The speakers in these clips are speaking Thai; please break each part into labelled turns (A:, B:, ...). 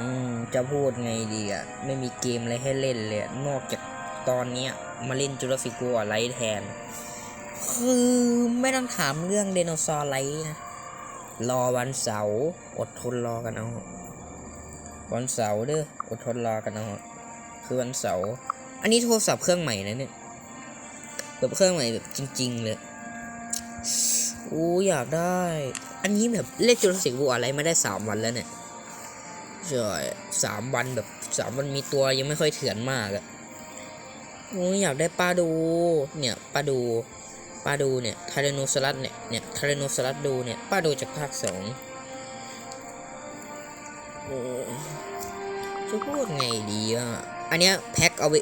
A: อืม จะพูดไงดีอะ ไม่มีเกมอะไรให้เล่นเลยนอกจากตอนเนี้ยมาเล่นจูราสิกวไลท์แทน คือไม่ต้องถามเรื่องไดโนเสาร์ไลท์นะ รอวันเสาร์อดทนรอกันเอา วันเสาร์เด้ออดทนรอกันเอา คือวันเสาร์ อันนี้โทรศัพท์เครื่องใหม่นะเนี่ยแบบเครื่องใหม่แบบจริง ๆ เลยอู้อยากได้ อันนี้แบบเล่นจูราสิกวอร์อะไรมาได้สามวันแล้วเนี่ย ใช่สามวันแบบสามวันมีตัวยังไม่ค่อยเถื่อนมากอะโอ้ยอยากได้ปลาดู เนี่ยปลาดูปลาดูเนี่ยทาร์โนซอรัสเนี่ยเนี่ยทาร์โนซอรัสดูเนี่ยปลาดูจากภาคสองโอ้จะพูดไงดีอะ อันเนี้ยแพ็คเอาไว้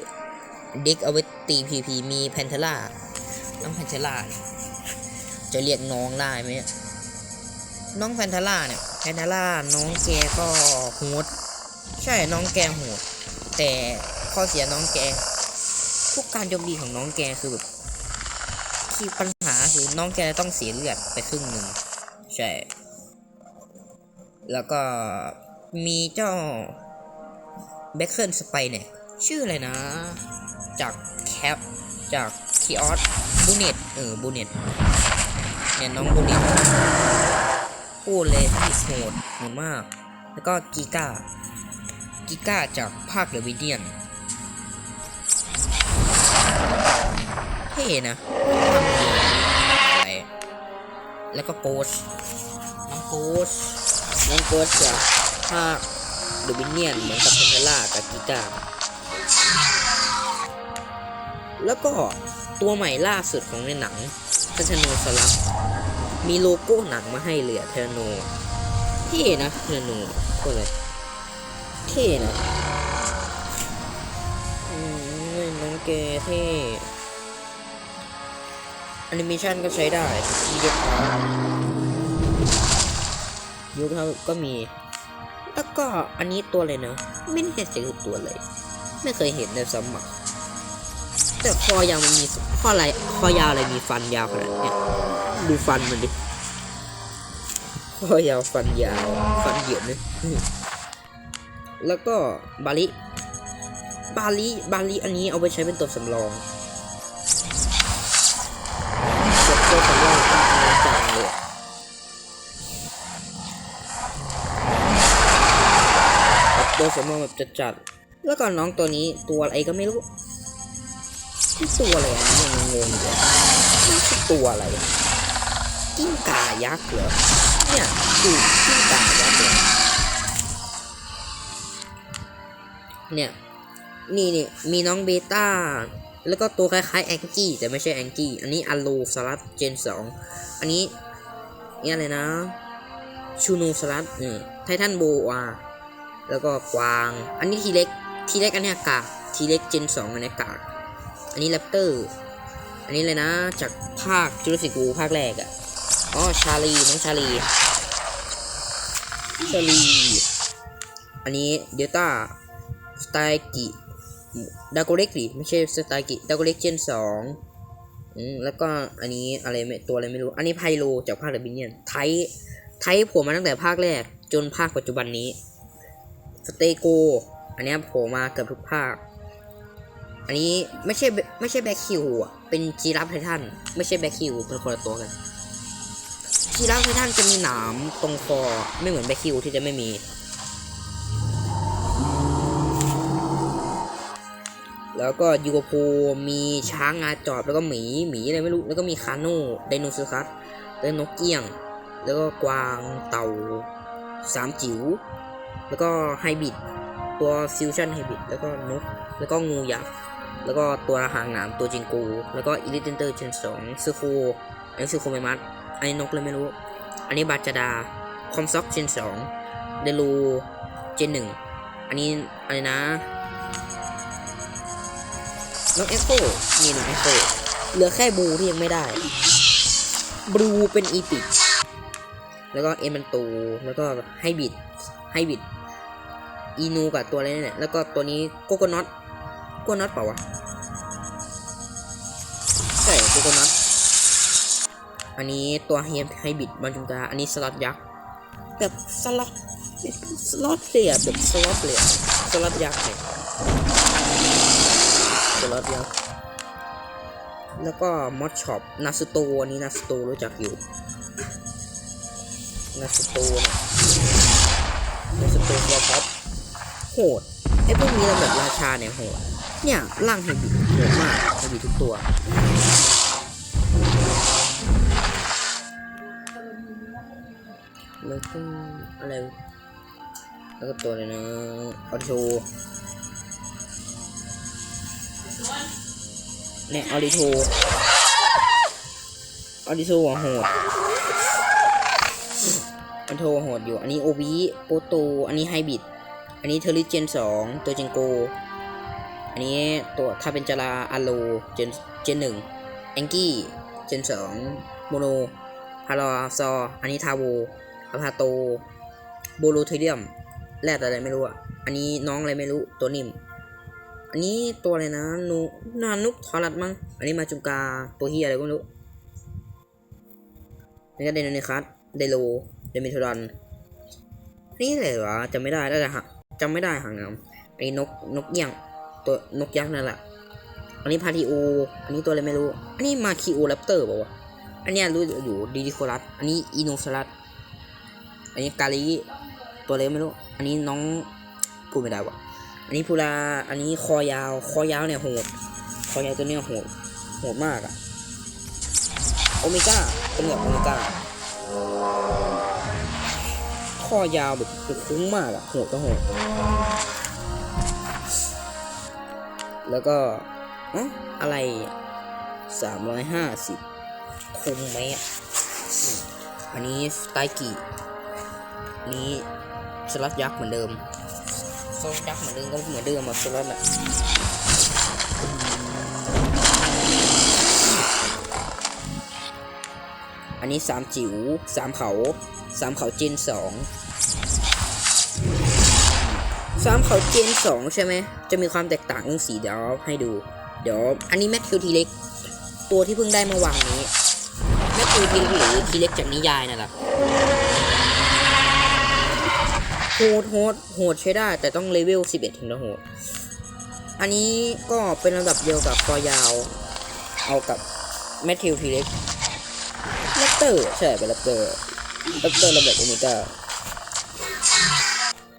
A: ดิกเอาไว้ตีพีพีมีแพนเทล่าน้องแพนเทล่าจะเรียกน้องได้ไหมน้องแพนเทาร่าเนี่ย แพนาร่าน้องแกก็โหดใช่น้องแกโหดแต่ข้อเสียน้องแกทุกการโจมตีของน้องแกคือแบบที่ปัญหาคือน้องแกต้องเสียเลือดไปครึ่งหนึ่งใช่ แล้วก็มีเจ้าเบคเคิลสไปเนี่ยชื่ออะไรนะ จากแคปจากคีออสบูเนตเออบูเนตเนี่ยน้องบูเนต พูดเลยที่โหดโหดมาก แล้วก็กีก้ากีก้าจากภาคเดอะวิเดียนเท่นะแล้วก็โกสน้องโกสน้องโกสจากภาคเดอะวิเดียนเหมือนกับเพนเทล่ากับกีก้าแล้วก็ตัวใหม่ล่าสุดของในหนังพัชโนสลัก มีโลโก้หนังมาให้เลยอะเทอร์โนเท่นะเทอร์โนก็เลยเท่นะอืมน้องแกเท่แอนิเมชันก็ใช้ได้มีเด็กยุคเขาก็มี แล้วก็อันนี้ตัวเลยนะ ไม่แน่ใจคือตัวอะไรไม่เคยเห็นในสมัครแต่คอยาวมันมีข้ออะไรคอยาวอะไรมีฟันยาวขนาดเนี้ย ดูฟันมันดิคอยาวฟันยาวฟันเหยียดนะแล้วก็บาลิ บาลิ บาลิ อันนี้เอาไปใช้เป็นตัวสำรองตัวสำรองจริงจังเลยตัวสำรองแบบจัดๆแล้วก็น้องตัวนี้ตัวอะไรก็ไม่รู้ ตัวอะไรอันนี้งงงอยู่นี่คือตัวอะไร กิ้งก่ายักษ์เหรอ เนี่ยดูกิ้งก่ายักษ์เหรอเนี่ย นี่นี่มีน้องเบต้า แล้วก็ตัวคล้ายๆแองจี้แต่ไม่ใช่แองจี้ อันนี้อัลโลสลัดเจนสองอันนี้เนี่ยอะไรนะ ชูโนสลัดเออไททันโบวาแล้วก็กวาง อันนี้ทีเล็ก ทีเล็กอันเนี้กากทีเล็กเจนสองอันเนี้กาก อันนี้แรปเตอร์ อันนี้เลยนะ จากภาคจูราสสิกูภาคแรกอะ่ะ อ๋อชาลีน้องชาลี ชาลี อันนี้เดลต้าสไตกิดาโกเล็กดิไม่ใช่สไตกิดาโกเล็กเจนสองอืมแล้วก็อันนี้อะไรไม่ตัวอะไรไม่รู้ อันนี้ไพโลจากภาคเดบิเนียนไทไทโผล่มาตั้งแต่ภาคแรก จนภาคปัจจุบันนี้สเตโก อันเนี้ยโผล่มาเกือบทุกภาค อันนี้ไม่ใช่ไม่ใช่แบ็คคิวอะ เป็นจีราฟไททัน ไม่ใช่แบ็คคิวเป็นคนละตัวกัน จีราไททันจะมีหนามตรงคอไม่เหมือนแบคิวที่จะไม่มีแล้วก็ยูโกโพมีช้างงาจอบแล้วก็หมีหมีอะไรไม่รู้ แล้วก็มีคาโน่ไดโนเสาร์คัสแล้วนกเกี้ยง แล้วก็กวางเต่าสามจิ๋วแล้วก็ไฮบิดตัวฟิวชั่นไฮบิดแล้วก็นกแล้วก็งูยักษ์แล้วก็ตัวหางหนามตัวจิงกู แล้วก็อิลิเทนเตอร์เจนสองซูโคอันนี้ซูโคเมมัส อันนี้นกเลยไม่รู้ อันนี้บาจดา คอมซ็อกเจนสองเดลูเจนหนึ่งอันนี้อะไรนะน้องเอ็กโคนี่น้องเอ็กโคเหลือแค่บูที่ยังไม่ได้ บลูเป็นอีพิกแล้วก็เอ็มันตู แล้วก็ไฮบิดไฮบิดอีนูกับตัวอะไรเนี่นและแล้วก็ตัวนี้โกโกน็อตโกโกน็อตเปล่าวะ ใช่โกโกน็อต อันนี้ตัวไฮไฮบิดบรรจุกาอันนี้สลัดยักษ์แบบสลัดสล็อตเลยอะแบบสล็อตเลยอะสล็อตยักษ์เลยสล็อตยักษ์แล้วก็มอดช็อปนาสโตอันนี้นาสโตรู้จักอยู่นาสโตเนี่ยนาสโตตัวท็อปโหดไอ้พวกนี้เราแบบราชาเนี่ยโหดเนี่ยร่างไฮบิดโหดมากไฮบิดทุกตัว แล้วก็อะไร แล้วก็ตัวอะไรนะออโชเนี่ยออริโทออริโทหัวโหดออริโทโหดอยู่ อันนี้โอบิโปโต อันนี้ไฮบิด อันนี้เทอริเจนสองตัวเจนโก อันนี้ตัวถ้าเป็นจาราอาโลเจนเจนหนึ่งแองกี้ เจนสองโมโนฮารอซอ อันนี้ทาโว อพาโตโบโลเทเดียมแรดอะไรไม่รู้อะ อันนี้น้องอะไรไม่รู้ตัวนิ่ม อันนี้ตัวอะไรนะนูนานุกทอรัสมั้ง อันนี้มาจุงกาตัวเฮียอะไรก็ไม่รู้นี่ก็เดนนิคัสเดโลเดมิทรอนนี่อะไรวะจำไม่ได้แล้วจะหะจำไม่ได้หางน้ำไอ้นกนกเอียงตัวนกยักษ์นั่นแหละ อันนี้พาทิโอ อันนี้ตัวอะไรไม่รู้ อันนี้มาคิโอแรปเตอร์ป่าวะอันเนี้ยรู้อยู่ดีดิโคลัส อันนี้อีโนซัส อันนี้กาลิตัวเล็กไม่รู้ อันนี้น้องพูดไม่ได้วะอันนี้พูลาอันนี้คอยาว คอยาวเนี่ยโหด คอยาวตัวเนี้ยโหด โหดมากอะโอเมก้าเป็นแบบโอเมก้าข้อยาวแบบคุ้มมากอะโหดก็โหด แล้วก็อะอะไรสามร้อยห้าสิบคุ้มไหมอะอันนี้สไตกิอั นี้สลัดยักษ์เหมือนเดิมสลัดยักษ์เหมือนเดิมก็เหมือนเดิมอะสลัดอะอันนี้สามจิ๋วสามเขาสามเขาเจนสองสามเขาเจนสองใช่ไหมจะมีความแตกต่างเรื่องสีเดี๋ยวให้ดู เดี๋ยว อันนี้แมทธิวทีเล็กตัวที่เพิ่งได้เมื่อวานนี้แมทธิวทีเล็กหรือทีเล็กจากนิยายนั่นแหละ โหดโหดโหดใช้ได้ แต่ต้องเลเวล 11 ถึงจะโหด อันนี้ก็เป็นระดับเดียวกับคอยาว เอากับแมทธิวทีเล็กแรปเตอร์ใช่เป็นแรปเตอร์แรปเตอร์ระเบิดโอเมก้า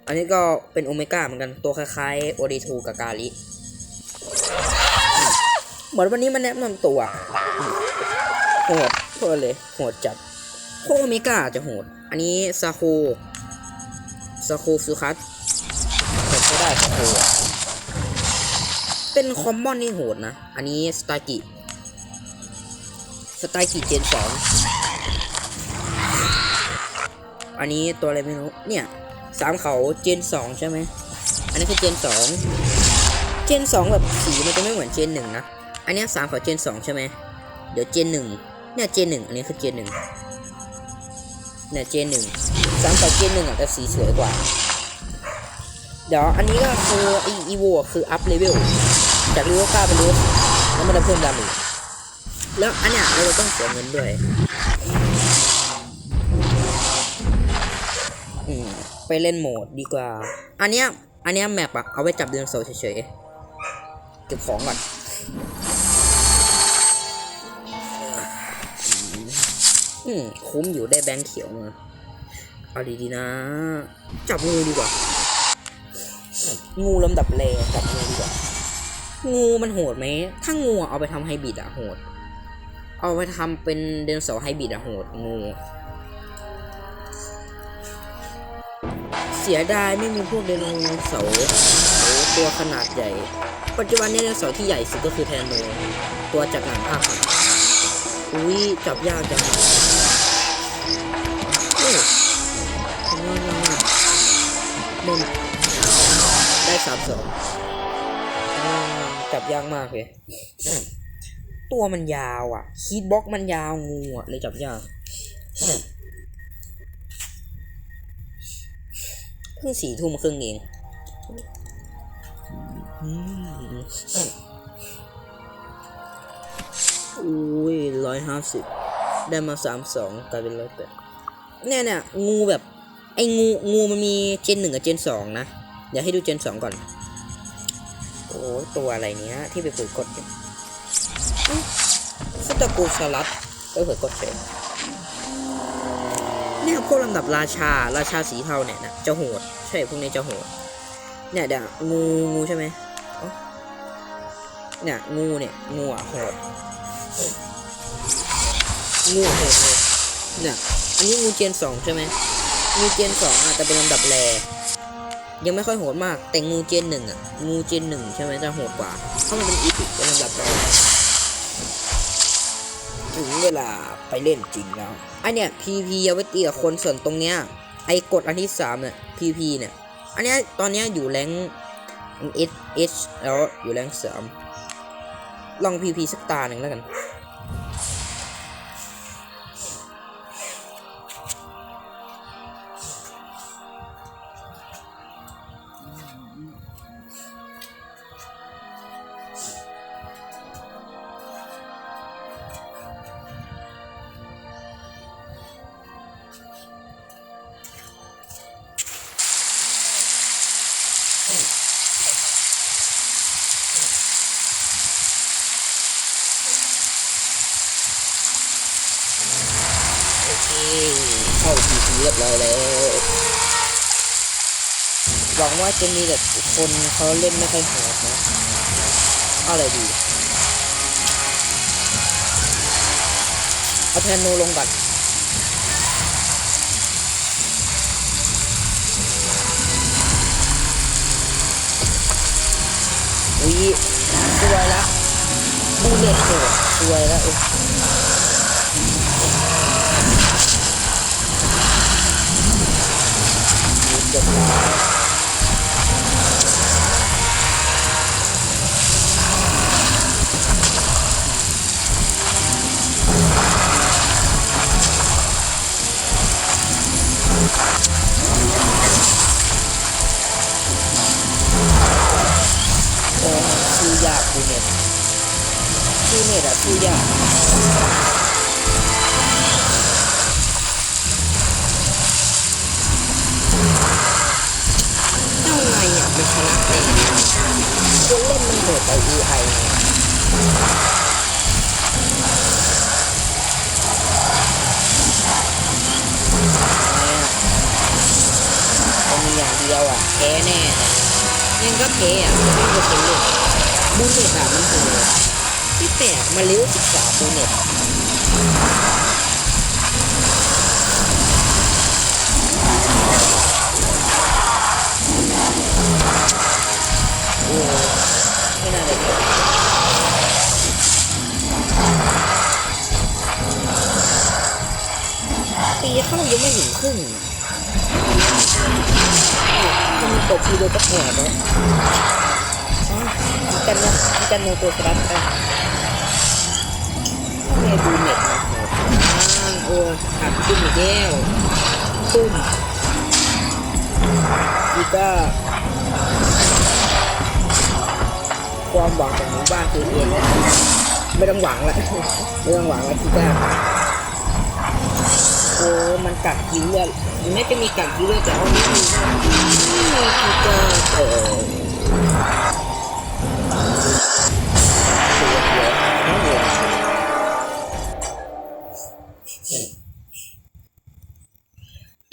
A: อันนี้ก็เป็นโอเมก้าเหมือนกันตัวคล้ายๆโอดีทูกับกาลิเหมือนวันนี้มันแนะนำตัวโหดโหดเลยโหดจัดโคโอเมก้าจะโหด อันนี้ซาโค สโคฟูคัสผมก็ได้สโคเป็นคอมมอนนี่โหดนะ อันนี้สไตกิสไตกิเจนสองอันนี้ตัวอะไรไม่รู้ เนี่ยสามเขาเจนสองใช่ไหม อันนี้คือเจนสองเจนสองแบบสีมันจะไม่เหมือนเจนหนึ่งนะ อันเนี้ยสามเขาเจนสองใช่ไหม เดี๋ยวเจนหนึ่งเนี่ยเจนหนึ่งอันนี้คือเจนหนึ่งเนี่ยเจนหนึ่ง สามกับเจนหนึ่งอะแต่สีสวยกว่า เดี๋ยวอันนี้ก็คือออีโวคืออัพเลเวลจากเลเวลเก้าเป็นเลเวลแล้วมันจะเพิ่มดาเมจแล้วอันเนี้ยเราต้องเสียเงินด้วยไปเล่นโหมดดีกว่า อันเนี้ยอันเนี้ยแมปอะเอาไว้จับเดือนโซเฉยๆเก็บของก่อนอืมคุ้มอยู่ได้แบงค์เขียวมา เอาดีๆนะ จับงูดีกว่า งูลำดับแรกจับงูดีกว่า งูมันโหดไหม ถ้างูเอาไปทำไฮบริดอะโหด เอาไปทำเป็นเดนโซไฮบริดอะโหดงู เสียดายไม่มีพวกไดนเสาตัวขนาดใหญ่ ปัจจุบันนี้ไดนเสาที่ใหญ่สุดก็คือแทนโนตัวจากหนังภาคอุ้ยจับยากจัง สองจับยากมากเลย ตัวมันยาวอะฮีทบ็อกมันยาวงูอะเลยจับยากเพิ่งสี่ทุ่มครึ่งเองอุ้ยร้อยห้าสิบได้มาสามสองกลายเป็นร้อยแปดเนี่ยเนี่ยงูแบบ ไอ้งูงูมันมีเจนหนึ่งกับเจนสองนะ เดี๋ยวให้ดูเจนสองก่อน โอ้ตัวอะไรเนี้ย ที่ไปเผยกดเนี่ยสตากซาลัสก็เผยกดเฉยเนี่ยพวกลำดับราชาราชาสีเทาเนี่ยนะจะโหด ใช่พวกนี้จะโหด เนี่ยเดี๋ยวงูงูใช่ไหมเนี่ยงูเนี่ยงูอะโหดงูโหดเลยเนี่ยอันนี้งูเจนสองใช่ไหมงูเจนสองอาจจะเป็นลำดับแร ยังไม่ค่อยโหดมาก แต่งูเจนหนึ่งอะ งูเจนหนึ่งใช่ไหมจะโหดกว่า เพราะมันเป็นอีพิกเป็นลำดับแรถึงเวลาไปเล่นจริงแล้วไอเนี่ย PVP เอาไว้ตีกับคนส่วนตรงเนี้ยไอกดอันที่สามเนี่ย PVP เนี่ยอันเนี้ยตอนเนี้ยอยู่แรงเอสเอสแล้วอยู่แรงสามลอง PVP สักตาหนึ่งแล้วกัน เรียบร้อยแล้วหวังว่าจะมีแต่คนเขาเล่นไม่ค่อยโหดนะอาอะไรดีเอาแพนโนลงก่อนอุ้ยสวยละบูเลตโหดสวยละอุ๊ จบแล้วโอ้ชื่อยากคูเน็ตชื่อเน็ตอะชื่อยาก มันชนะได้คนเล่นมันโหดไป UI ไงมันมีอย่างเดียวอะแพ้แน่เลยยังก็แพ้อะไม่เป็นคนเล่นบูเน็ตอะมันโหดที่แปลกมาเลี้ยวศึกษาบูเน็ต โอ้ไม่น่าเลยตีเข้ายังไม่ถึงครึ่งมันตกทีเดียวก็แพ้แล้วอ๋อมีกันนะมีกันโนตัวสลับไปทำไมดูเน็ตนโหดอ้างโอ้ขาดขึ้นอีกแล้วตุ้มอีกก็ ความหวังของหมู่บ้านคือเองไม่ต้องหวังละไม่ต้องหวังละพี่ก้โอ้มันกัดกินเลือดมันไม่จะมีกัดกินเลือดแต่ว่าไม่มีพี่ก้เออตัวเดียวทั้งหมด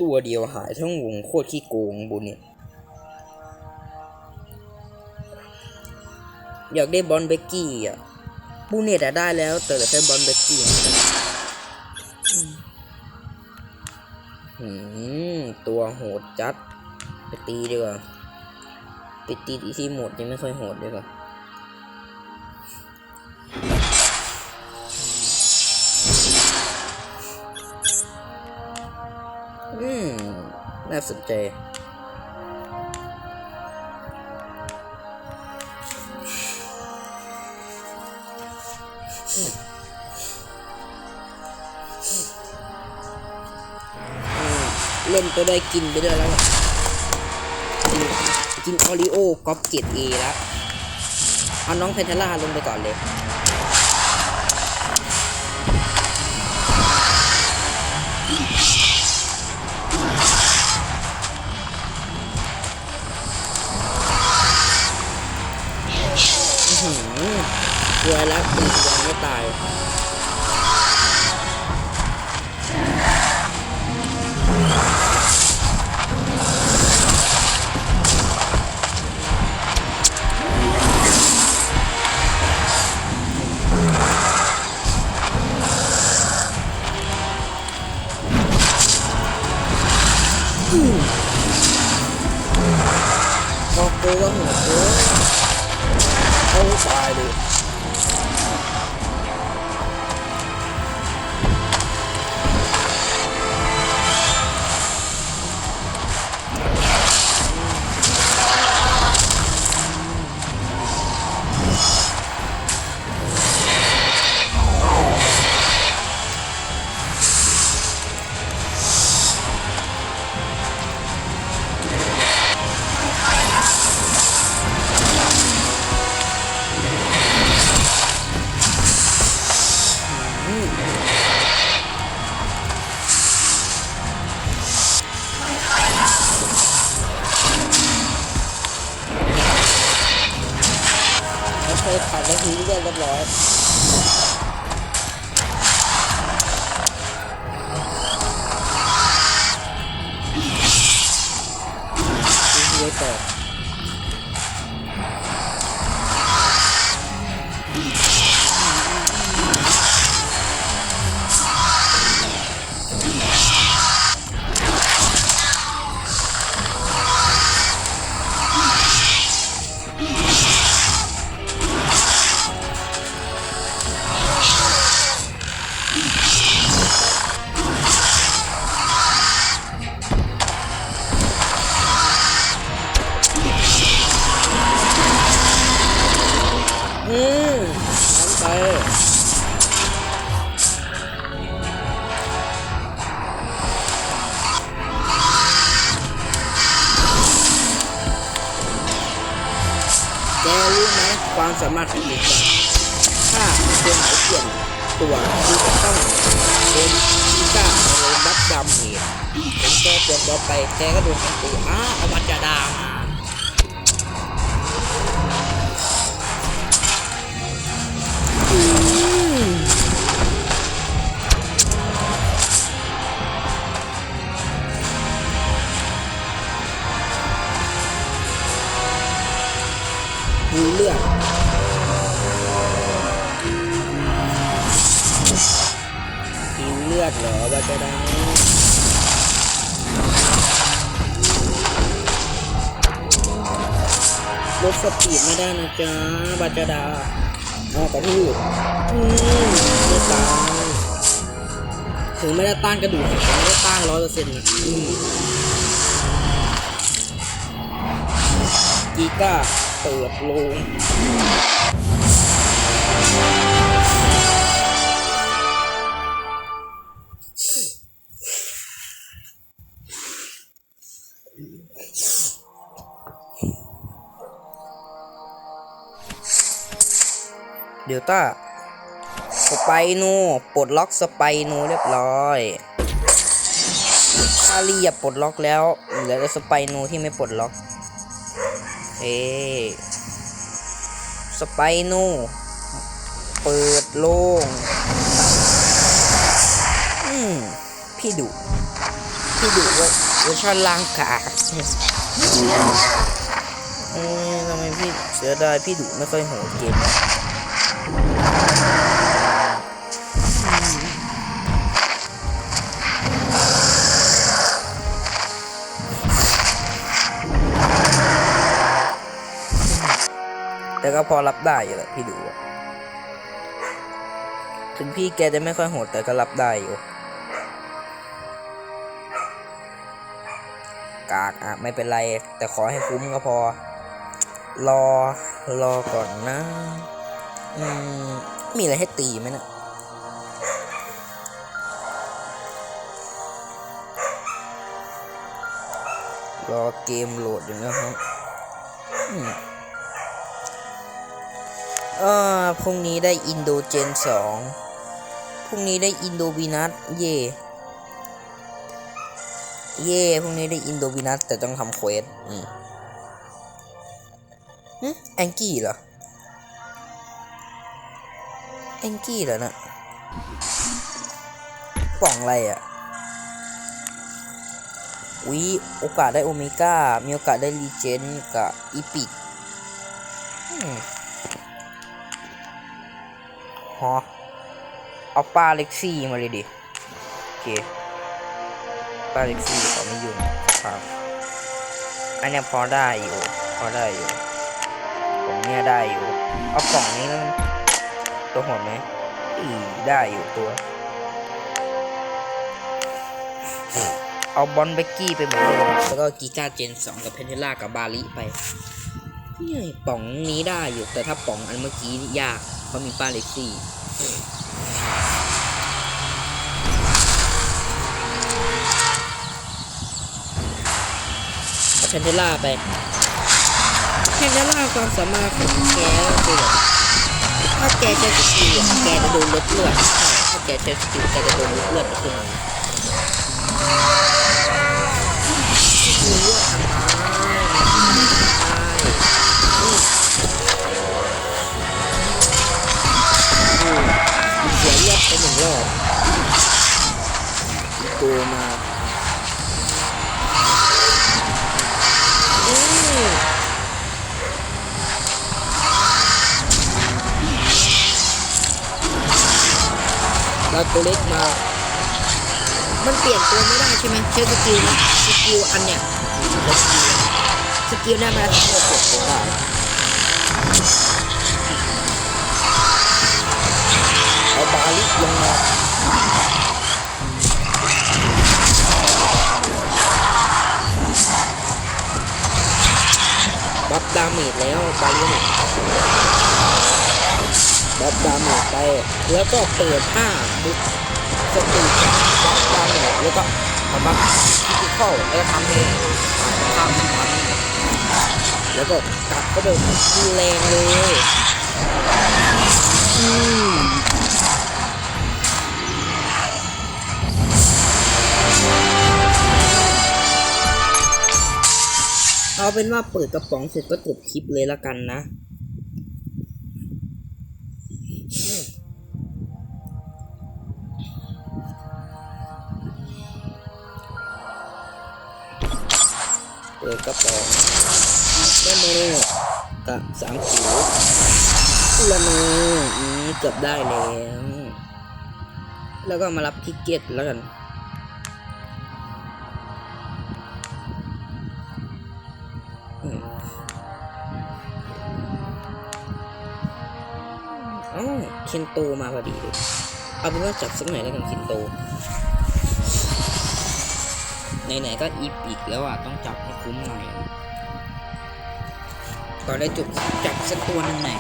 A: ตัวเดียวหายทั้งวงโคตรขี้โกงบุญเนี่ย อยากได้บอลเบกกี้อะบูเนตอะได้แล้ว แต่เหลือแค่บอลเบกกี้อืมตัวโหดจัด ไปตีดีกว่าไปตีที่โหมดยังไม่ค่อยโหดดีกว่าอืมน่าสนใจ เล่นไปด้วยกินไปด้วยแล้วกินกินออริโอก๊อปเกตเอแล้วเอาน้องเพนเทล่าลงไปก่อนเลย
B: ไหมความสามารถของเด็กอะถ้าคนไหนเปลี่ยนตัวคือจะต้องเป็นพิก้าโดนรับดำเหตุเป็นแกเปลี่ยนตัวไปแกก็โดนกันตีอ้าอวัจจดามา ลือดเหรอว่าจะได้ลดสปีดไม่ได้นะจ๊ะบาจาดาอ๋อกระทืบอืมไม่ตายถึงไม่ได้ต้านกระดูกไม่ได้ต้านร้อยเปอร์เซ็นต์นะอืมกีก้าเปิดโลง ลต้าสไปโนปลดล็อกสไปโนเรียบร้อยถ้าเรียบปลดล็อกแล้วเหลือแต่สไปโนที่ไม่ปลดล็อกเอสไปโนเปิดโล่งอืมพี่ดุพี่ดุเวอร์เวอร์ชันล่างกาอ้ยทำไมพี่เสียดายพี่ดุไม่ค่อยโหดเกม ก็พอรับได้อยู่แหละพี่ดุอะถึงพี่แกจะไม่ค่อยโหดแต่ก็รับได้อยู่ กากอะไม่เป็นไร แต่ขอให้คุ้มก็พอ รอรอก่อนนะ อืม มีอะไรให้ตีไหมนะรอเกมโหลดอยู่นะครับ เออพรุ่งนี้ได้อินโดเจนสองพรุ่งนี้ได้อินโดวีนัสเย่เย่พรุ่งนี้ได้อินโดวีนัสแต่ต้องทำเควสอืมหึแองกี้เหรอ
A: เอ็งกี้เหรอนะกล่องอะไรอะวิโอกาสได้โอเมก้า มีโอกาสได้รีเจนกับอีพิก ฮะเอาปลาเล็กซี่มาเลยดิ โอเคปลาเล็กซี่เขาไม่ยุ่งครับอันเนี้ยพอได้อยู่ พอได้อยู่ผมเนี่ยได้อยู่ เอากล่องนี้แล้วตัวหดไหมอีได้อยู่ตัว เอาบอลเบกกี้ไปหมดเลยแล้วก็กีกาเจนสองกับเพนเทล่ากับบาลิไปนี่ป่องนี้ได้อยู่แต่ถ้าป่องอันเมื่อกี้ยาก เพรามีป้าเล็กซี่เอาเพนเทล่าไปเพนเทล่าความสามารถของแกก็คือแบบถ้าแกใช้สกิลอแกจะโดนลดเลือดถ้าแกใช้สกิลแกจะโดนลดเลือดขึ้นมา ลี่ยนตัวไม่ได้ใช่ไหมใช้สกิลนะสกิลอันเนี้ยสกิลเนี่ยมันทำให้เราเปลี่ยนตัวได้เอาบาลิกลงมาบัฟดาเมจแล้วบาลิกบัฟดาเมจไปแล้วก็เปิดผ้าบุก สติบัฟดาเมจแล้วก็เอาบัฟฟิสิคอลแล้วก็ทำให้ข้ามมันแล้วก็กลับก็เดินแรงเลยอืมเอาเป็นว่าเปิดกระป๋องเสร็จก็จบคลิปเลยละกันนะ ปิดกระป๋องได้โมกับสามขีดละโมอืมเกือบได้แล้ว แล้วก็มารับทิกเก็ตแล้วกันอ๋อเคนโตมาพอดีเลย เอาเป็นว่าจับสักหน่อยแล้วกันเคนโต ไหนๆก็อีพิกแล้วอะต้องจับให้คุ้มหน่อยตอนได้จุกจับสักตัวหนึ่งหน่อย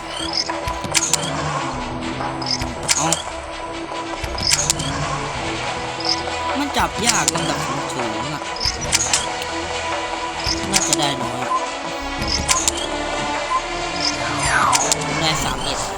A: เอามันจับยากลำดับสูงๆอะ น่าจะได้น้อยได้สามเอ็ด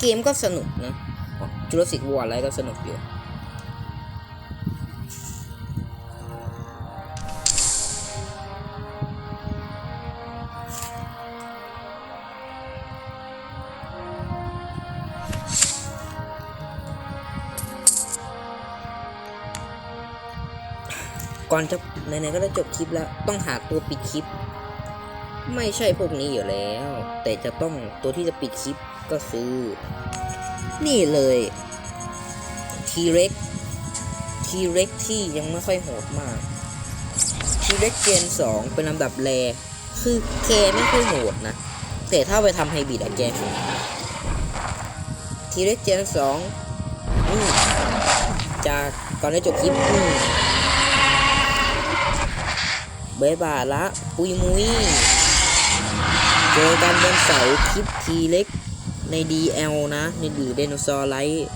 A: เกมก็สนุกนะจูราสิกวอร์อะไรก็สนุกอยู่ก่อนจะไหนๆก็ได้จบคลิปแล้ว ต้องหาตัวปิดคลิป ไม่ใช่พวกนี้อยู่แล้ว แต่จะต้องตัวที่จะปิดคลิปก็คือ นี่เลยทีเร็กทีเร็กที่ยังไม่ค่อยโหดมากทีเร็กเจนสองเป็นลำดับแรคือแกไม่ค่อยโหดนะ แต่ถ้าไปทำไฮบริดอะแกทีเร็กเจนสองอืมจากก่อนได้จบคลิปอืมเบายบายละ ปุยมุย เจอกันวันเสาร์คลิปทีเล็กใน DL นะในดือเดโนซอร์ไลท์